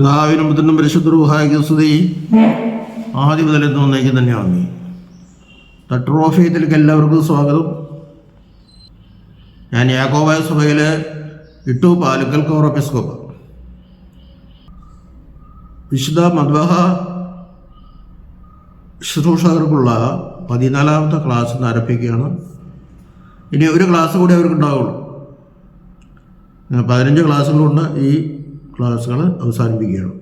പിതാവിനും പുത്രനും പരിശുദ്ധ റുഹായിക്ക് സ്തുതി ആദ്യ മുതൽ തോന്നേക്ക് തന്നെയാണ് തട്രോഫയത്തിലേക്ക് എല്ലാവർക്കും സ്വാഗതം. ഞാൻ യാക്കോബായ സഭയിലെ ഇട്ടു പാലുക്കൽ കോറോപ്പിസ്കോപ്പ്. വിശുദ്ധ മദ്വഹ ശുശ്രൂഷകർക്കുള്ള പതിനാലാമത്തെ ക്ലാസ് ഇന്ന് ആരംഭിക്കുകയാണ്. ഇനി ഒരു ക്ലാസ് കൂടി അവർക്ക് ഉണ്ടാവുള്ളൂ. പതിനഞ്ച് ക്ലാസ്സുകളുണ്ട്. ഈ ക്ലാസ്സുകൾ അവസാനിപ്പിക്കുകയാണ്.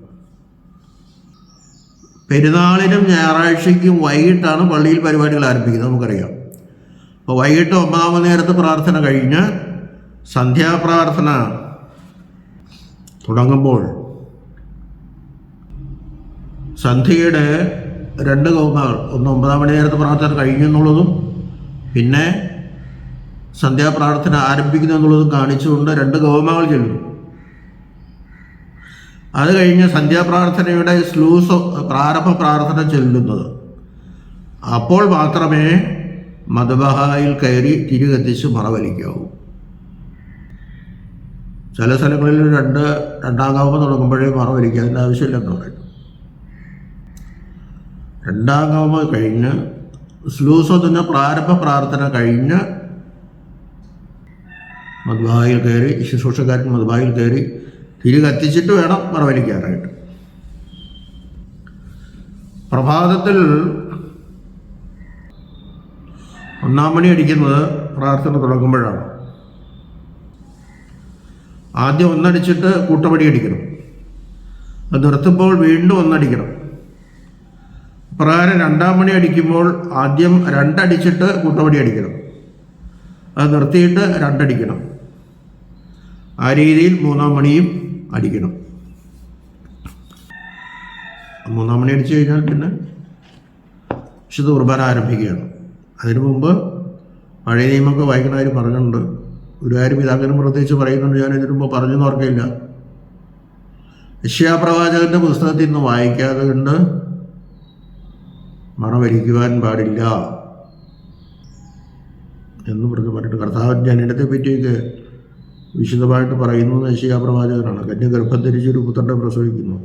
പെരുന്നാളിനും ഞായറാഴ്ചയ്ക്കും വൈകിട്ടാണ് പള്ളിയിൽ പരിപാടികൾ ആരംഭിക്കുന്നത് നമുക്കറിയാം. അപ്പോൾ വൈകിട്ട് ഒമ്പതാമത് നേരത്തെ പ്രാർത്ഥന കഴിഞ്ഞ് സന്ധ്യാപ്രാർത്ഥന തുടങ്ങുമ്പോൾ സന്ധ്യയുടെ രണ്ട് കൗമാർ ഒന്ന് ഒമ്പതാം മണി നേരത്തെ പ്രാർത്ഥന കഴിഞ്ഞു എന്നുള്ളതും പിന്നെ സന്ധ്യാപ്രാർത്ഥന ആരംഭിക്കുന്നു എന്നുള്ളതും കാണിച്ചുകൊണ്ട് രണ്ട് ഗൗമകൾ ചെല്ലുന്നു. അത് കഴിഞ്ഞ് സന്ധ്യാപ്രാർത്ഥനയുടെ സ്ലൂസ് പ്രാരംഭ പ്രാർത്ഥന ചെല്ലുന്നത്. അപ്പോൾ മാത്രമേ മതബഹായിൽ കയറി തിരികെത്തിച്ച് മറവലിക്കാവൂ. ചില സ്ഥലങ്ങളിൽ രണ്ട് രണ്ടാം കൗമ തുടങ്ങുമ്പോഴേ മറവലിക്കുക. അതിന്റെ ആവശ്യമില്ലെന്ന് പറയുന്നു. രണ്ടാം കൗമ കഴിഞ്ഞ് സ്ലൂസ് തന്നെ പ്രാരംഭ പ്രാർത്ഥന കഴിഞ്ഞ് മധുബായിൽ കയറി ശുശ്രൂഷക്കാരൻ മധുബായിൽ കയറി തിരി കത്തിച്ചിട്ട് വേണം മറവലിക്കാനായിട്ട് പ്രഭാതത്തിൽ ഒന്നാം മണി അടിക്കുന്നത് പ്രാർത്ഥന തുടങ്ങുമ്പോഴാണ്. ആദ്യം ഒന്നടിച്ചിട്ട് കൂട്ടമടി അടിക്കണം. അത് നിർത്തുമ്പോൾ വീണ്ടും ഒന്നടിക്കണം. പ്രകാരം രണ്ടാം മണി അടിക്കുമ്പോൾ ആദ്യം രണ്ടടിച്ചിട്ട് കൂട്ടമടി അടിക്കണം. അത് നിർത്തിയിട്ട് രണ്ടടിക്കണം. ആ രീതിയിൽ മൂന്നാം മണിയും അടിക്കണം. മൂന്നാം മണി അടിച്ചു കഴിഞ്ഞാൽ പിന്നെ വിശുദ്ധ കുർബാന ആരംഭിക്കുകയാണ്. അതിനു മുമ്പ് പഴയ നിയമമൊക്കെ വായിക്കണവർ പറഞ്ഞിട്ടുണ്ട്. ഗുരുവായൂർ പിതാക്കനും പ്രത്യേകിച്ച് പറയുന്നുണ്ട്. ഞാൻ ഇതിനു മുമ്പ് പറഞ്ഞു ഓർക്കയില്ല. യശ്യാപ്രവാചകന്റെ പുസ്തകത്തിൽ നിന്ന് വായിക്കാതെ കൊണ്ട് മറവരിക്കുവാൻ പാടില്ല. എന്ന് പറഞ്ഞു പറഞ്ഞിട്ട് കർത്താവ് ജനനത്തെ പറ്റിയൊക്കെ വിശദമായിട്ട് പറയുന്നത് യശയാ പ്രവാചകനാണ്. കന്യഗർഭം ധരിച്ചൊരു പുത്രനെ പ്രസവിക്കുന്നു.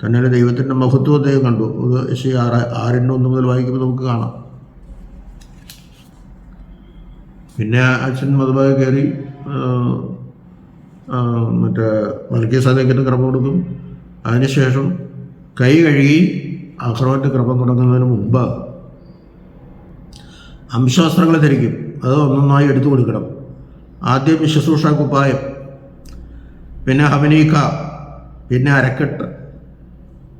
തന്നെ ദൈവത്തിന്റെ മഹത്വം അദ്ദേഹം കണ്ടു. അത് യശയ ആറ് ആറിന്റെ ഒന്ന് മുതൽ വായിക്കുമ്പോൾ നമുക്ക് കാണാം. പിന്നെ അച്ഛൻ മതമായി കയറി മറ്റേ മൽക്കിയ സാധകത്തിന് ക്രമം കൊടുക്കും. അതിനുശേഷം കൈ കഴുകി ആക്രമണത്തെ ക്രമം തുടങ്ങുന്നതിന് മുമ്പ് അംശവസ്ത്രങ്ങൾ ധരിക്കും. അത് ഒന്നൊന്നായി എടുത്തു കൊടുക്കണം. ആദ്യം ശുശ്രൂഷ കുപ്പായം പിന്നെ ഹവനീക്ക പിന്നെ അരക്കെട്ട്.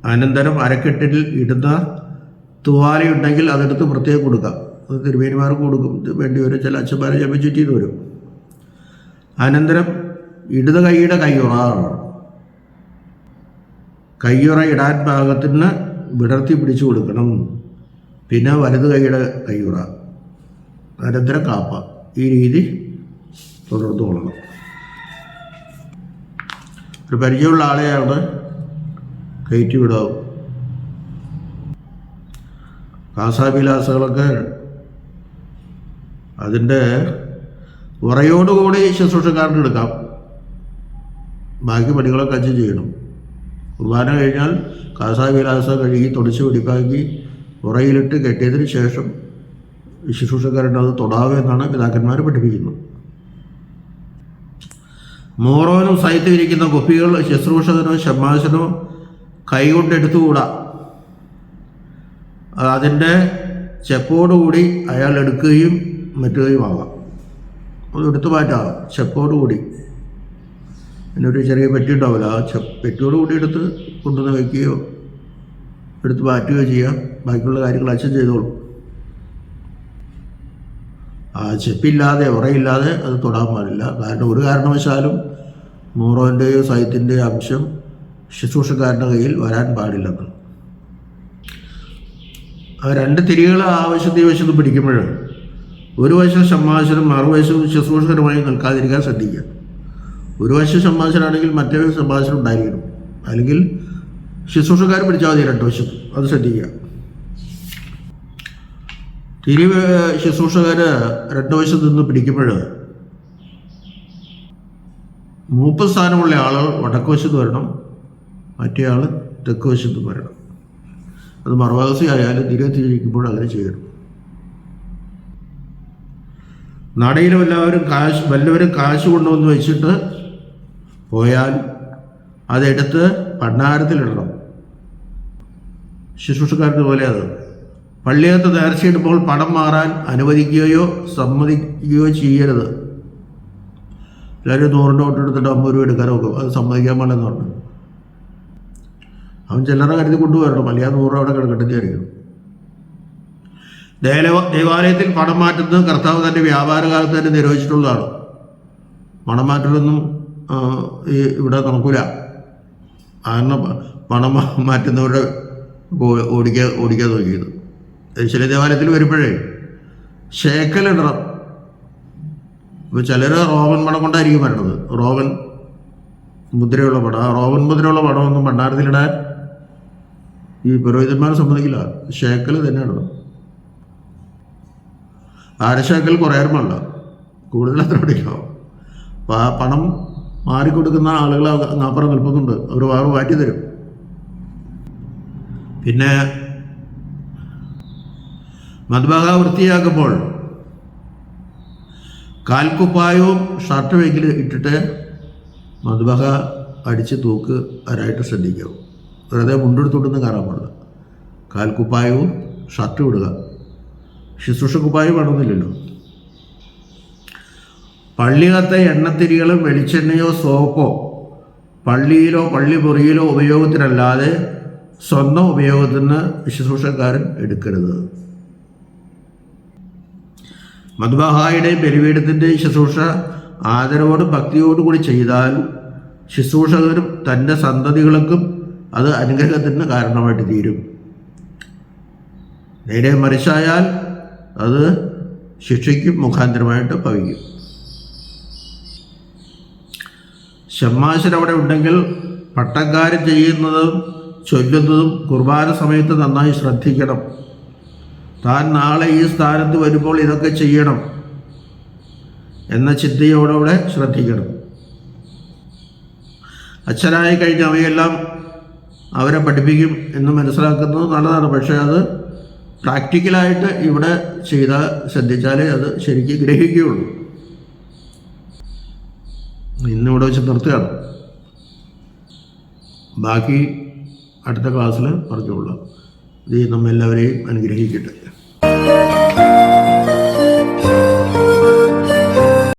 അനന്തരം അരക്കെട്ടിൽ ഇടുന്ന തുവാലയുണ്ടെങ്കിൽ അതെടുത്ത് പ്രത്യേകം കൊടുക്കാം. അത് തിരുവേനിമാർക്ക് കൊടുക്കും. വേണ്ടി വരും. ചില അച്ഛന്മാരെ ചിലപ്പോൾ ചുറ്റിയിട്ട് വരും. അനന്തരം ഇടത് കൈയുടെ കയ്യുറ കയ്യുറ ഇടാൻ ഭാഗത്തിന് വിടർത്തി പിടിച്ചു കൊടുക്കണം. പിന്നെ വലത് കൈയുടെ കയ്യുറ അനന്തരം കാപ്പ. ഈ രീതി തുടർന്നു കൊള്ളണം. ഒരു പരിചയമുള്ള ആളെയാണ് കയറ്റി വിടാവും. കാസാഭിലാസകളൊക്കെ അതിന്റെ ഉറയോടുകൂടി ശുശ്രൂഷക്കാരന് എടുക്കാം. ബാക്കി പണികളൊക്കെ അച്ഛൻ ചെയ്യണം. കുർബാന കഴിഞ്ഞാൽ കാസാവിലാസം കഴുകി തുടച്ച് പിടിപ്പാക്കി ഉറയിലിട്ട് കെട്ടിയതിന് ശേഷം ശുശ്രൂഷക്കാരന്റെ അത് തൊടാവെന്നാണ് പിതാക്കന്മാർ പഠിപ്പിക്കുന്നത്. മോറോനും സൈത്തിൽ ഇരിക്കുന്ന കുപ്പികൾ ശുശ്രൂഷകനോ ഷമാശനോ കൈകൊണ്ടെടുത്തുകൂടാ. അതിന്റെ ചെപ്പോടുകൂടി അയാൾ എടുക്കുകയും മറ്റുകയും ആവാം. അത് എടുത്തു മാറ്റാം ചെപ്പോടുകൂടി. എന്നൊരു ചെറിയ പെട്ടി ഉണ്ടാവില്ല ആ ചെ പെട്ടിയോടുകൂടി എടുത്ത് കൊണ്ടുവന്ന് വയ്ക്കുകയോ എടുത്ത് മാറ്റുകയോ ചെയ്യാം. ബാക്കിയുള്ള കാര്യങ്ങൾ അച്ഛൻ ചെയ്തോളും. ആ ചെപ്പില്ലാതെ ഉറയില്ലാതെ അത് തൊടാൻ പാടില്ല. കാരണം ഒരു കാരണവശാലും മൂറോന്റെയോ സൈത്തിന്റെയോ അംശം ശുശ്രൂഷക്കാരന്റെ കയ്യിൽ വരാൻ പാടില്ലെന്ന് ആ രണ്ട് തിരികൾ ആവശ്യത്തെ വശത്ത് പിടിക്കുമ്പോൾ ഒരു വശം സംഭാഷണം മറുവശം ശുശ്രൂഷകരമായി നിൽക്കാതിരിക്കാൻ ശ്രദ്ധിക്കുക. ഒരു വശം സംഭാഷണമാണെങ്കിൽ മറ്റേ സംഭാഷണം ഉണ്ടായിരിക്കണം. അല്ലെങ്കിൽ ശുശ്രൂഷക്കാർ പിടിച്ചാൽ മതി രണ്ട് വശം അത് ശ്രദ്ധിക്കുക. തിരി ശുശ്രൂഷകർ രണ്ട് വശത്ത് നിന്ന് പിടിക്കുമ്പോൾ മൂപ്പ് സ്ഥാനമുള്ള ആളുകൾ വടക്കുവശത്ത് വരണം മറ്റേയാൾ തെക്ക് വശത്ത് വരണം. അത് മറുവാസി ആയാലും തിരികെത്തിരിക്കുമ്പോൾ അങ്ങനെ ചെയ്യണം നടയിലും എല്ലാവരും കാശ് വല്ലവരും കാശ് കൊണ്ടുവന്ന് വെച്ചിട്ട് പോയാൽ അതെടുത്ത് ഭണ്ഡാരത്തിലിടണം ശുശ്രൂഷക്കാർക്ക് പോലെ അത്. പള്ളിയകത്ത് നേർച്ചയിടുമ്പോൾ പണം മാറാൻ അനുവദിക്കുകയോ സമ്മതിക്കുകയോ ചെയ്യരുത്. എല്ലാവരും നൂറിന്റെ നോട്ട് എടുത്തിട്ട് അമ്പത് രൂപ എടുക്കാൻ നോക്കും അത് സമ്മതിക്കാൻ പാടില്ലെന്ന് പറഞ്ഞു. അവൻ ചില്ലറ കരുതി കൊണ്ടുവരണം അല്ലെങ്കിൽ നൂറ് അവിടെ കിടക്കട്ടെ വിചാരിക്കും ദേവ ദേവാലയത്തിൽ പണം മാറ്റുന്നത് കർത്താവ് തന്റെ വ്യാപാര കാലത്ത് തന്നെ നിരോധിച്ചിട്ടുള്ളതാണ്. പണം മാറ്റലൊന്നും ഈ ഇവിടെ നടക്കൂല. കാരണം പണം മാറ്റുന്നവരുടെ ഓടിക്കാൻ ഓടിക്കാൻ നോക്കിയത്. ചില ദേവാലയത്തിൽ വരുമ്പോഴേ ശേക്കലിടണം ഇപ്പോൾ ചിലർ റോബൻ പടം കൊണ്ടായിരിക്കും വരണത്. റോവൻ മുദ്രയുള്ള പടം. റോമൻ മുദ്രയുള്ള പടമൊന്നും ഭണ്ഡാരത്തിലിടാൻ ഈ പുരോഹിതന്മാർ സമ്മതിക്കില്ല. ഷേക്കൽ തന്നെ ഇടണം അരശേക്കൽ കുറയാറുമല്ല കൂടുതൽ അത്ര പിടിക്കാം. അപ്പം ആ പണം മാറിക്കൊടുക്കുന്ന ആളുകൾ അങ്ങാപ്പുറം നിൽക്കുന്നുണ്ട് അവർ വാറ് മാറ്റി തരും. പിന്നെ മധുബാഹ വൃത്തിയാക്കുമ്പോൾ കാൽക്കുപ്പായവും ഷർട്ട് വെങ്കിൽ ഇട്ടിട്ട് മധുബഹ അടിച്ച് തൂക്ക് വരായിട്ട് ശ്രദ്ധിക്കാവും വെറുതെ മുണ്ടെടുത്തോട്ടൊന്നും കയറാൻ പാടില്ല. കാൽക്കുപ്പായവും ഷർട്ട് ഇടുക. ശുശ്രൂഷ കുപ്പായം വേണമെന്നില്ലല്ലോ. പള്ളികത്തെ എണ്ണത്തിരികളും വെളിച്ചെണ്ണയോ സോപ്പോ പള്ളിയിലോ പള്ളി മുറിയിലോ ഉപയോഗത്തിനല്ലാതെ സ്വന്തം ഉപയോഗത്തിന് ശുശ്രൂഷക്കാരൻ എടുക്കരുത്. മധുബഹായുടെയും ബലിപീഠത്തിന്റെ ശുശ്രൂഷ ആദരവോടും ഭക്തിയോടും കൂടി ചെയ്താൽ ശുശ്രൂഷകരും തന്റെ സന്തതികൾക്കും അത് അനുഗ്രഹത്തിന് കാരണമായിട്ട് തീരും. നേരെ മറിച്ചായാൽ അത് ശിക്ഷയ്ക്കും മുഖാന്തരമായിട്ട് ഭവിക്കും. ഷമ്മാശൻ അവിടെ ഉണ്ടെങ്കിൽ പട്ടക്കാരൻ ചെയ്യുന്നതും ചൊല്ലുന്നതും കുർബാന സമയത്ത് നന്നായി ശ്രദ്ധിക്കണം. താൻ നാളെ ഈ സ്ഥാനത്ത് വരുമ്പോൾ ഇതൊക്കെ ചെയ്യണം എന്ന ചിന്തയോടവിടെ ശ്രദ്ധിക്കണം. അച്ഛനായി കഴിഞ്ഞ് അവയെല്ലാം അവരെ പഠിപ്പിക്കും എന്ന് മനസ്സിലാക്കുന്നത് നല്ലതാണ്. പക്ഷേ അത് പ്രാക്ടിക്കലായിട്ട് ഇവിടെ ചെയ്താൽ ശ്രദ്ധിച്ചാലേ അത് ശരിക്കും ഗ്രഹിക്കുകയുള്ളൂ. ഇന്നിവിടെ വെച്ച് നിർത്തുകയാണ്. ബാക്കി അടുത്ത ക്ലാസ്സിൽ പറഞ്ഞുകൊള്ളാം ഇത് നമ്മെല്ലാവരെയും അനുഗ്രഹിക്കട്ടെ.